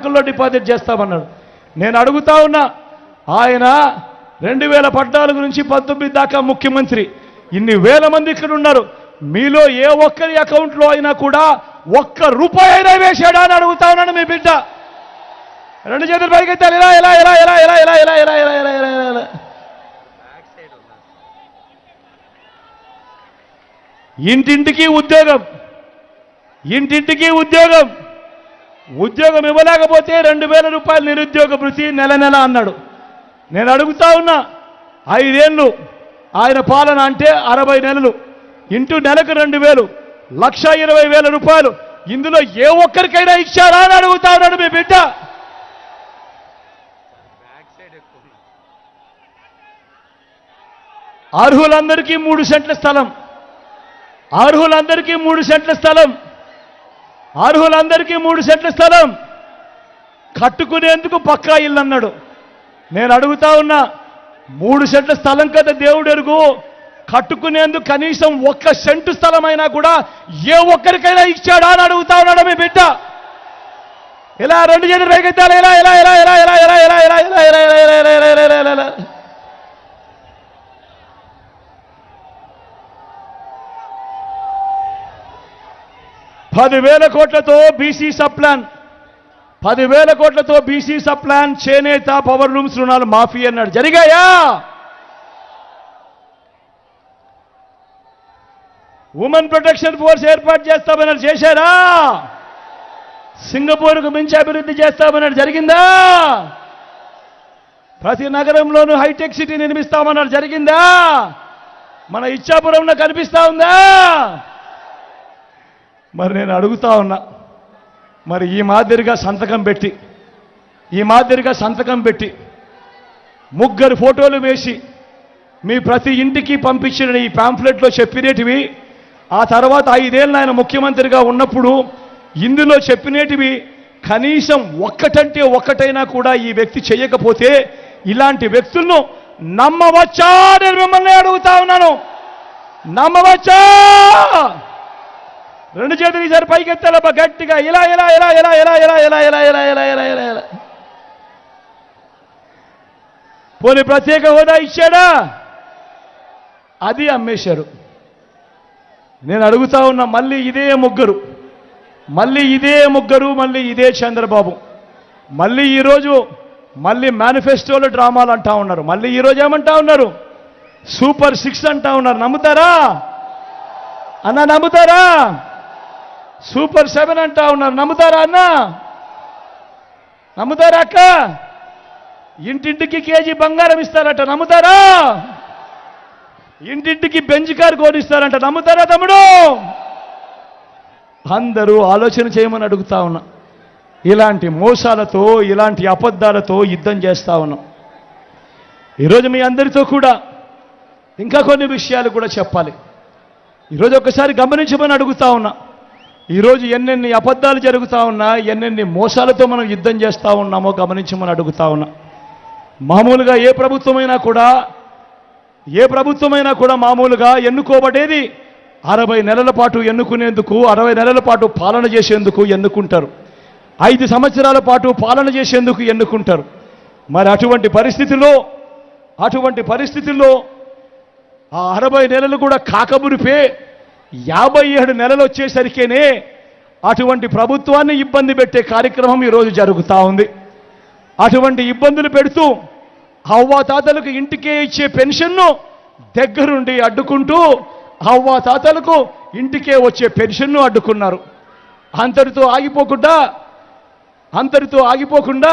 బ్యాంకుల్లో డిపాజిట్ చేస్తామన్నాడు నేను అడుగుతా ఉన్నా ఆయన రెండు వేల పద్నాలుగు నుంచి పంతొమ్మిది దాకా ముఖ్యమంత్రి ఇన్ని వేల మంది ఇక్కడ ఉన్నారు మీలో ఏ ఒక్కరి అకౌంట్లో అయినా కూడా ఒక్క రూపాయి అయినా వేసాడా అని అడుగుతా ఉన్నాను మీ బిడ్డ రెండు చేతులు పైకి ఎత్తాలి ఇలా ఇలా ఇలా ఇలా ఇలా ఇలా ఇలా ఇలా ఇలా ఇలా ఇలా ఇలా ఇలా ఇంటింటికి ఉద్యోగం ఇంటింటికి ఉద్యోగం ఉద్యోగం ఇవ్వలేకపోతే రెండు వేల రూపాయలు నిరుద్యోగ భృతి నెల నెల అన్నాడు. నేను అడుగుతా ఉన్నా ఐదేళ్ళు ఆయన పాలన అంటే అరవై నెలలు ఇంటూ నెలకు రెండు వేలు లక్ష ఇరవై వేల రూపాయలు ఇందులో ఏ ఒక్కరికైనా ఇచ్చారా అని అడుగుతా ఉన్నాడు మీ బిడ్డ. అర్హులందరికీ మూడు సెంట్ల స్థలం. అర్హులందరికీ మూడు సెంట్ల స్థలం. అర్హులందరికీ మూడు సెంట్ల స్థలం కట్టుకునేందుకు పక్కా ఇల్లు అన్నాడు నేను అడుగుతా ఉన్నా మూడు సెంట్ల స్థలం కదా దేవుడు ఎరుగు కట్టుకునేందుకు కనీసం ఒక్క సెంటు స్థలమైనా కూడా ఏ ఒక్కరికైనా ఇచ్చాడా అని అడుగుతా ఉన్నాడు మీ బిడ్డ ఇలా రెండు చేతులు రేగెత్తాలి ఇలా ఇలా ఇలా ఇలా ఇలా ఇలా ఇలా ఇలా ఇలా ఇలా ఇలా ఇలా ఇలా ఇలా ఇలా పదివేల కోట్లతో బీసీ సప్లాన్ పదివేల కోట్లతో బీసీ సప్లాన్ చేనేత పవర్ లూమ్స్ రుణాలు మాఫీ అన్నాడు. జరిగాయా? ఉమెన్ ప్రొటెక్షన్ ఫోర్స్ ఏర్పాటు చేస్తామన్నారు. చేశారా? సింగపూర్కు మించి అభివృద్ధి చేస్తామన్నారు. జరిగిందా? ప్రతి నగరంలోనూ హైటెక్ సిటీ నిర్మిస్తామన్నారు. జరిగిందా? మన ఇచ్చాపురంలో కనిపిస్తా ఉందా? మరి నేను అడుగుతా ఉన్నా మరి ఈ మాదిరిగా సంతకం పెట్టి ఈ మాదిరిగా సంతకం పెట్టి ముగ్గురు ఫోటోలు వేసి మీ ప్రతి ఇంటికి పంపించిన ఈ పాంఫ్లెట్లో చెప్పినేటివి ఆ తర్వాత ఐదేళ్ళు ఆయన ముఖ్యమంత్రిగా ఉన్నప్పుడు ఇందులో చెప్పినేటివి కనీసం ఒక్కటంటే ఒక్కటైనా కూడా ఈ వ్యక్తి చేయకపోతే ఇలాంటి వ్యక్తులను నమ్మవచ్చా నేను మిమ్మల్ని అడుగుతా ఉన్నాను. నమ్మవచ్చా? రెండు చేతులు ఈసారి పైకి గట్టిగా ఇలా ఇలా ఇలా ఇలా ఇలా ఇలా ఇలా ఇలా ఇలా ఇలా ఇలా ఇలా ఇలా పోనీ ప్రత్యేక హోదా ఇచ్చాడా అది అమ్మేశారు నేను అడుగుతా ఉన్నా మళ్ళీ ఇదే ముగ్గురు మళ్ళీ ఇదే ముగ్గురు మళ్ళీ ఇదే చంద్రబాబు మళ్ళీ ఈరోజు మళ్ళీ మేనిఫెస్టోలో డ్రామాలు అంటా ఉన్నారు మళ్ళీ ఈరోజు ఏమంటా ఉన్నారు సూపర్ సిక్స్ అంటా ఉన్నారు నమ్ముతారా అన్న నమ్ముతారా సూపర్ సెవెన్ అంటా ఉన్నారు. నమ్ముతారా అన్న? నమ్ముతారా అక్క? ఇంటింటికి కేజీ బంగారం ఇస్తారట నమ్ముతారా? ఇంటింటికి బెంచ్ కారు కోరిస్తారంట నమ్ముతారా తమ్ముడు? అందరూ ఆలోచన చేయమని అడుగుతా ఉన్నా. ఇలాంటి మోసాలతో ఇలాంటి అబద్ధాలతో యుద్ధం చేస్తా ఉన్నాం. ఈరోజు మీ అందరితో కూడా ఇంకా కొన్ని విషయాలు కూడా చెప్పాలి. ఈరోజు ఒకసారి గమనించమని అడుగుతా ఉన్నా. ఈరోజు ఎన్నెన్ని అబద్ధాలు జరుగుతూ ఉన్నా ఎన్నెన్ని మోసాలతో మనం యుద్ధం చేస్తూ ఉన్నామో గమనించమని అడుగుతా ఉన్నా. మామూలుగా ఏ ప్రభుత్వమైనా కూడా ఏ ప్రభుత్వమైనా కూడా మామూలుగా ఎన్నుకోబడేది అరవై నెలల పాటు ఎన్నుకునేందుకు అరవై నెలల పాటు పాలన చేసేందుకు ఎన్నుకుంటారు. ఐదు సంవత్సరాల పాటు పాలన చేసేందుకు ఎన్నుకుంటారు. మరి అటువంటి పరిస్థితిలో అటువంటి పరిస్థితుల్లో ఆ అరవై నెలలు కూడా కాకమురిపే యాభై ఏడు నెలలు వచ్చేసరికేనే అటువంటి ప్రభుత్వాన్ని ఇబ్బంది పెట్టే కార్యక్రమం ఈరోజు జరుగుతూ ఉంది. అటువంటి ఇబ్బందులు పెడుతూ అవ్వా తాతలకు ఇంటికే ఇచ్చే పెన్షన్ను దగ్గరుండి అడ్డుకుంటూ అవ్వా తాతలకు ఇంటికే వచ్చే పెన్షన్ను అడ్డుకున్నారు. అంతటితో ఆగిపోకుండా అంతటితో ఆగిపోకుండా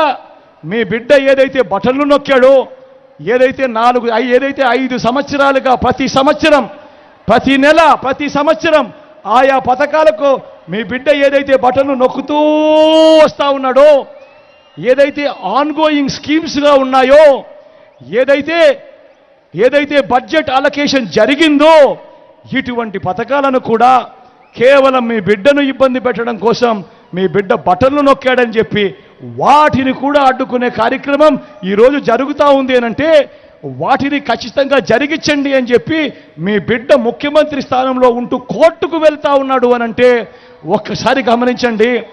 మీ బిడ్డ ఏదైతే బటన్లు నొక్కాడో ఏదైతే నాలుగు ఏదైతే ఐదు సంవత్సరాలుగా ప్రతి సంవత్సరం ప్రతి నెల ప్రతి సంవత్సరం ఆయా పథకాలకు మీ బిడ్డ ఏదైతే బటన్లు నొక్కుతూ వస్తూ ఉన్నాడో ఏదైతే ఆన్గోయింగ్ స్కీమ్స్గా ఉన్నాయో ఏదైతే ఏదైతే బడ్జెట్ అలొకేషన్ జరిగిందో ఇటువంటి పథకాలను కూడా కేవలం మీ బిడ్డను ఇబ్బంది పెట్టడం కోసం మీ బిడ్డ బటన్లు నొక్కాడని చెప్పి వాటిని కూడా అడ్డుకునే కార్యక్రమం ఈరోజు జరుగుతూ ఉంది అనంటే వాటిని ఖచ్చితంగా జరిగించండి అని చెప్పి మీ బిడ్డ ముఖ్యమంత్రి స్థానంలో ఉంటూ కోర్టుకు వెళ్తా ఉన్నాడు అని అంటే ఒక్కసారి గమనించండి.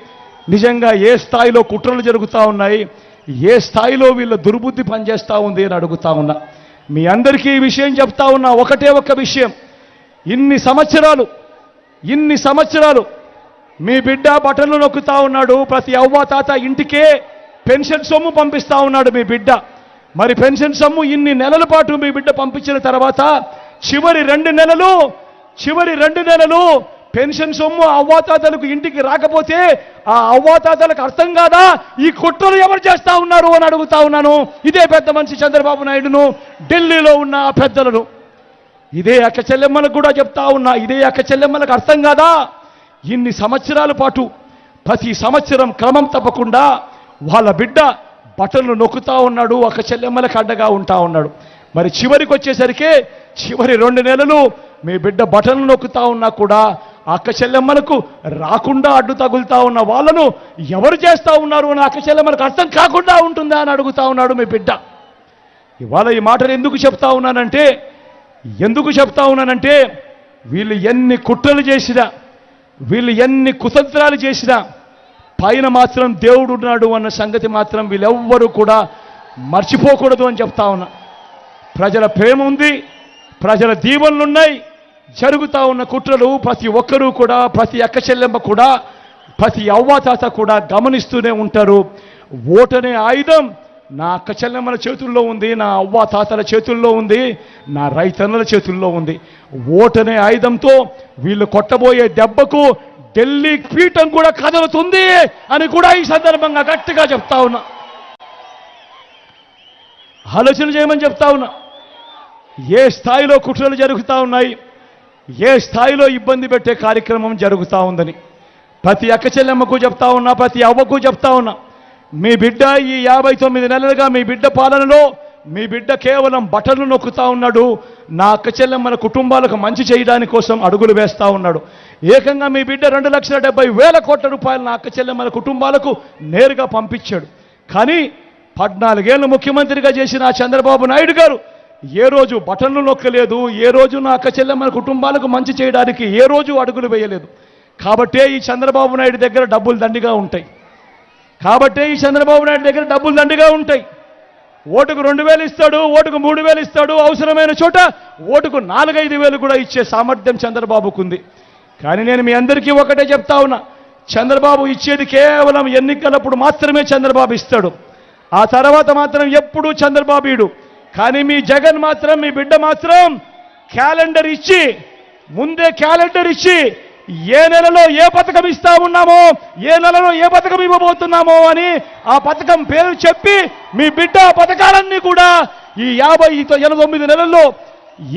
నిజంగా ఏ స్థాయిలో కుట్రలు జరుగుతూ ఉన్నాయి? ఏ స్థాయిలో వీళ్ళ దుర్బుద్ధి పనిచేస్తూ ఉంది అని అడుగుతా ఉన్నా. మీ అందరికీ ఈ విషయం చెప్తా ఉన్నా. ఒకటే ఒక్క విషయం. ఇన్ని సంవత్సరాలు ఇన్ని సంవత్సరాలు మీ బిడ్డ బటన్లు నొక్కుతా ఉన్నాడు. ప్రతి అవ్వ తాత ఇంటికే పెన్షన్ సొమ్ము పంపిస్తా ఉన్నాడు మీ బిడ్డ. మరి పెన్షన్ సొమ్ము ఇన్ని నెలల పాటు మీ బిడ్డ పంపించిన తర్వాత చివరి రెండు నెలలు చివరి రెండు నెలలు పెన్షన్ సొమ్ము అవ్వాతాతలకు ఇంటికి రాకపోతే ఆ అవ్వాతాతలకు అర్థం కాదా? ఈ కుట్రలు ఎవరు చేస్తా ఉన్నారు అని అడుగుతా ఉన్నాను. ఇదే పెద్ద మనిషి చంద్రబాబు నాయుడును ఢిల్లీలో ఉన్న ఆ పెద్దలను. ఇదే అక్క చెల్లెమ్మలకు కూడా చెప్తా ఉన్నా ఇదే అక్క చెల్లెమ్మలకు అర్థం కాదా? ఇన్ని సంవత్సరాల పాటు ప్రతి సంవత్సరం క్రమం తప్పకుండా వాళ్ళ బిడ్డ బట్టలు నొక్కుతా ఉన్నాడు ఒక చెల్లెమ్మలకు అడ్డగా ఉంటా ఉన్నాడు. మరి చివరికి వచ్చేసరికి చివరి రెండు నెలలు మీ బిడ్డ బటన్లు నొక్కుతా ఉన్నా కూడా అక్క చెల్లెమ్మలకు రాకుండా అడ్డు తగులుతా ఉన్న వాళ్ళను ఎవరు చేస్తా ఉన్నారు అని అక్క చెల్లెమ్మలకు అర్థం కాకుండా ఉంటుందా అని అడుగుతా ఉన్నాడు మీ బిడ్డ. ఇవాళ ఈ మాటలు ఎందుకు చెప్తా ఉన్నానంటే ఎందుకు చెప్తా ఉన్నానంటే వీళ్ళు ఎన్ని కుట్రలు చేసినా వీళ్ళు ఎన్ని కుతంత్రాలు చేసినా పైన మాత్రం దేవుడు ఉన్నాడు అన్న సంగతి మాత్రం వీళ్ళెవ్వరూ కూడా మర్చిపోకూడదు అని చెప్తా ఉన్నా. ప్రజల ప్రేమ ఉంది ప్రజల దీవెనలున్నాయి జరుగుతూ ఉన్న కుట్రలు ప్రతి ఒక్కరూ కూడా ప్రతి అక్క చెల్లెమ్మ కూడా ప్రతి అవ్వాతాత కూడా గమనిస్తూనే ఉంటారు. ఓటనే ఆయుధం. నా అక్క చెల్లెమ్మల చేతుల్లో ఉంది నా అవ్వ తాతల చేతుల్లో ఉంది నా రైతన్నల చేతుల్లో ఉంది. ఓటనే ఆయుధంతో వీళ్ళు కొట్టబోయే దెబ్బకు ఢిల్లీ పీఠం కూడా కదులుతుంది అని కూడా ఈ సందర్భంగా గట్టిగా చెప్తా ఉన్నా. ఆలోచన చేయమని చెప్తా ఉన్నా. ఏ స్థాయిలో కుట్రలు జరుగుతూ ఉన్నాయి ఏ స్థాయిలో ఇబ్బంది పెట్టే కార్యక్రమం జరుగుతూ ఉందని. ప్రతి అక్క చెల్లెమ్మకు చెప్తా ఉన్నా ప్రతి అవ్వకు చెప్తా ఉన్నా. మీ బిడ్డ ఈ యాభై తొమ్మిది నెలలుగా మీ బిడ్డ పాలనలో మీ బిడ్డ కేవలం బటన్లు నొక్కుతా ఉన్నాడు నా అక్క చెల్లెమ్మల కుటుంబాలకు మంచి చేయడానికి కోసం అడుగులు వేస్తూ ఉన్నాడు. ఏకంగా మీ బిడ్డ రెండు లక్షల డెబ్బై వేల కోట్ల రూపాయలు నా అక్క చెల్లెమ్మల కుటుంబాలకు నేరుగా పంపించాడు. కానీ పద్నాలుగేళ్ళు ముఖ్యమంత్రిగా చేసిన చంద్రబాబు నాయుడు గారు ఏ రోజు బటన్లు నొక్కలేదు ఏ రోజు నా అక్క చెల్లెమ్మల కుటుంబాలకు మంచి చేయడానికి ఏ రోజు అడుగులు వేయలేదు. కాబట్టే ఈ చంద్రబాబు నాయుడు దగ్గర డబ్బులు దండిగా ఉంటాయి. కాబట్టే ఈ చంద్రబాబు నాయుడు దగ్గర డబ్బులు దండిగా ఉంటాయి. ఓటుకు రెండు వేలు ఇస్తాడు ఓటుకు మూడు వేలు ఇస్తాడు అవసరమైన చోట ఓటుకు నాలుగైదు వేలు కూడా ఇచ్చే సామర్థ్యం చంద్రబాబుకు ఉంది. కానీ నేను మీ అందరికీ ఒకటే చెప్తా ఉన్నా చంద్రబాబు ఇచ్చేది కేవలం ఎన్నికలప్పుడు మాత్రమే చంద్రబాబు ఇస్తాడు. ఆ తర్వాత మాత్రం ఎప్పుడూ చంద్రబాబు ఇడు. కానీ మీ జగన్ మాత్రం మీ బిడ్డ మాత్రం క్యాలెండర్ ఇచ్చి ముందే క్యాలెండర్ ఇచ్చి ఏ నెలలో ఏ పథకం ఇస్తా ఉన్నామో ఏ నెలలో ఏ పథకం ఇవ్వబోతున్నామో అని ఆ పథకం పేరు చెప్పి మీ బిడ్డ ఆ పథకాలన్నీ కూడా ఈ యాభై ఎనభై తొమ్మిది నెలల్లో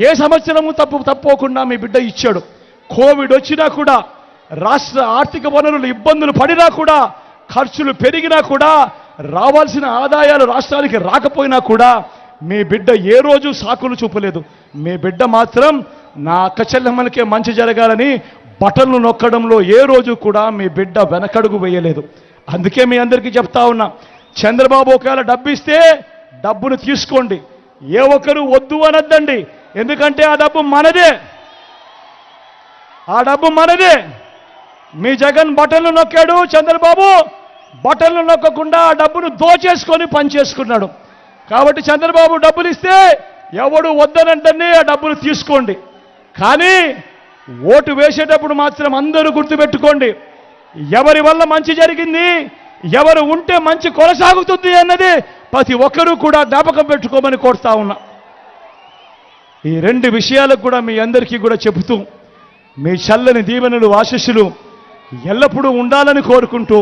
ఏ సంవత్సరము తప్పు తప్పకుండా మీ బిడ్డ ఇచ్చాడు. కోవిడ్ వచ్చినా కూడా రాష్ట్ర ఆర్థిక వనరులు ఇబ్బందులు పడినా కూడా ఖర్చులు పెరిగినా కూడా రావాల్సిన ఆదాయాలు రాష్ట్రానికి రాకపోయినా కూడా మీ బిడ్డ ఏ రోజు సాకులు చూపలేదు. మీ బిడ్డ మాత్రం నా అక్క చెల్లెమ్మలకే మంచి జరగాలని బటన్లు నొక్కడంలో ఏ రోజు కూడా మీ బిడ్డ వెనకడుగు వేయలేదు. అందుకే మీ అందరికీ చెప్తా ఉన్నా చంద్రబాబు ఒకవేళ డబ్బు ఇస్తే డబ్బును తీసుకోండి. ఏ ఒక్కరు వద్దు అనద్దండి. ఎందుకంటే ఆ డబ్బు మనదే. ఆ డబ్బు మనదే. మీ జగన్ బటన్లు నొక్కాడు చంద్రబాబు. బటన్లు నొక్కకుండా ఆ డబ్బును దోచేసుకొని పనిచేసుకున్నాడు కాబట్టి చంద్రబాబు డబ్బులు ఇస్తే ఎవడు వద్దనంటే ఆ డబ్బులు తీసుకోండి. కానీ ఓటు వేసేటప్పుడు మాత్రం అందరూ గుర్తుపెట్టుకోండి. ఎవరి వల్ల మంచి జరిగింది ఎవరు ఉంటే మంచి కొనసాగుతుంది అన్నది ప్రతి ఒక్కరూ కూడా జ్ఞాపకం పెట్టుకోమని కోరుతా ఉన్నా. ఈ రెండు విషయాలకు కూడా మీ అందరికీ కూడా చెబుతూ మీ చల్లని దీవెనలు ఆశస్సులు ఎల్లప్పుడూ ఉండాలని కోరుకుంటూ